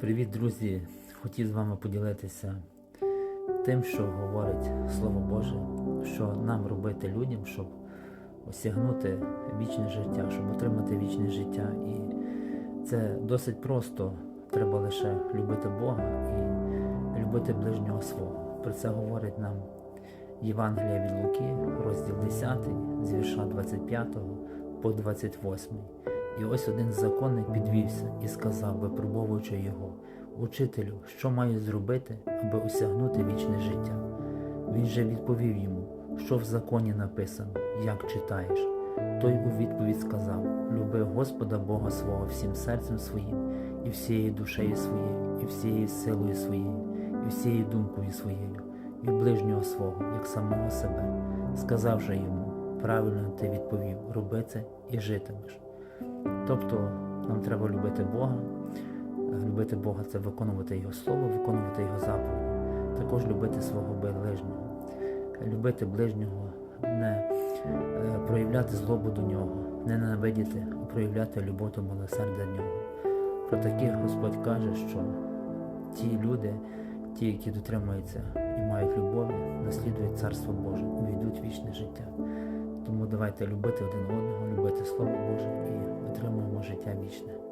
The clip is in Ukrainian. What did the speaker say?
Привіт, друзі! Хотів з вами поділитися тим, що говорить Слово Боже, що нам робити людям, щоб осягнути вічне життя, щоб отримати вічне життя. І це досить просто. Треба лише любити Бога і любити ближнього свого. Про це говорить нам Євангелія від Луки, розділ 10, з вірша 25 по 28. І ось один законник підвівся і сказав, випробовуючи його, Учителю, що маю зробити, аби осягнути вічне життя? Він же відповів йому, що в законі написано, як читаєш. Той у відповідь сказав: Люби Господа Бога свого всім серцем своїм, і всією душею своєю, і всією силою своєю, і всією думкою своєю, і ближнього свого, як самого себе. Сказав же йому, правильно ти відповів, роби це і житимеш. Тобто нам треба любити Бога. Любити Бога це виконувати Його Слово, виконувати Його заповіді. Також любити свого ближнього. Любити ближнього, не е, проявляти злобу до нього, не ненавидіти, а проявляти любов та милосердя нього. Про таких Господь каже, що ті люди, ті, які дотримуються і мають любові, наслідують Царство Боже, увійдуть в вічне життя. Тому давайте любити один одного, любити Слово життя вічне.